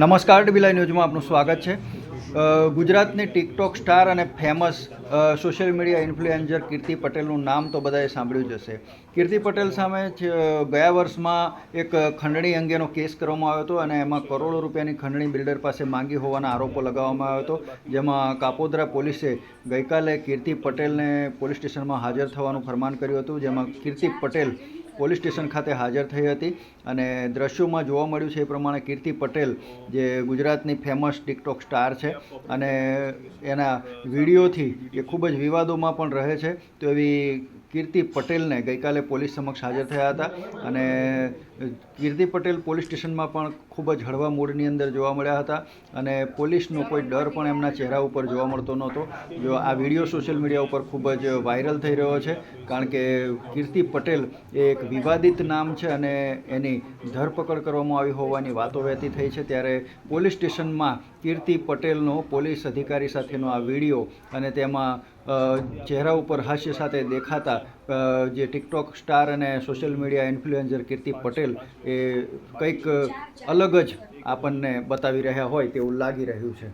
નમસ્કાર ડીબીલાઈ ન્યૂઝમાં આપનું સ્વાગત છે. ગુજરાતની ટિકટોક સ્ટાર અને famous social media influencer Kirti પટેલનું નામ તો બધાએ સાંભળ્યું જ હશે. કીર્તિ પટેલ સામે જ ગયા વર્ષમાં એક ખંડણી અંગેનો કેસ કરવામાં આવ્યો હતો અને એમાં કરોડો રૂપિયાની ખંડણી બિલ્ડર પાસે માંગી હોવાના આરોપો લગાવવામાં આવ્યો હતો, જેમાં કાપોદ્રા પોલીસે ગઈકાલે કીર્તિ પટેલને પોલીસ સ્ટેશનમાં હાજર થવાનું ફરમાન કર્યું હતું, જેમાં કીર્તિ પટેલ પોલીસ સ્ટેશન ખાતે હાજર થઈ હતી અને દ્રશ્યોમાં જોવા મળ્યું છે એ પ્રમાણે કીર્તિ પટેલ, જે ગુજરાતની ફેમસ ટિકટોક સ્ટાર છે અને એના વિડીયોથી એ ખૂબ જ વિવાદોમાં પણ રહે છે. તો એવી કીર્તિ પટેલને ગઈકાલે પોલીસ સમક્ષ હાજર થયા હતા અને કીર્તિ પટેલ પોલીસ સ્ટેશનમાં પણ ખૂબ જ હળવા મૂડની અંદર જોવા મળ્યા હતા અને પોલીસનો કોઈ ડર પણ એમના ચહેરા ઉપર જોવા મળતો નહોતો. જો આ વીડિયો સોશિયલ મીડિયા ઉપર ખૂબ જ વાયરલ થઈ રહ્યો છે, કારણ કે કીર્તિ પટેલ એ એક વિવાદિત નામ છે અને એની ધરપકડ કરવામાં આવી હોવાની વાતો વહેતી થઈ છે ત્યારે પોલીસ સ્ટેશનમાં કીર્તિ પટેલનો પોલીસ અધિકારી સાથેનો આ વીડિયો અને તેમાં ચહેરા ઉપર હાસ્ય સાથે દેખાતા જે ટિકટોક સ્ટાર અને social media influencer Kirti Patel એ કંઈક અલગ જ આપણને બતાવી રહ્યા હોય તેવું લાગી રહ્યું છે.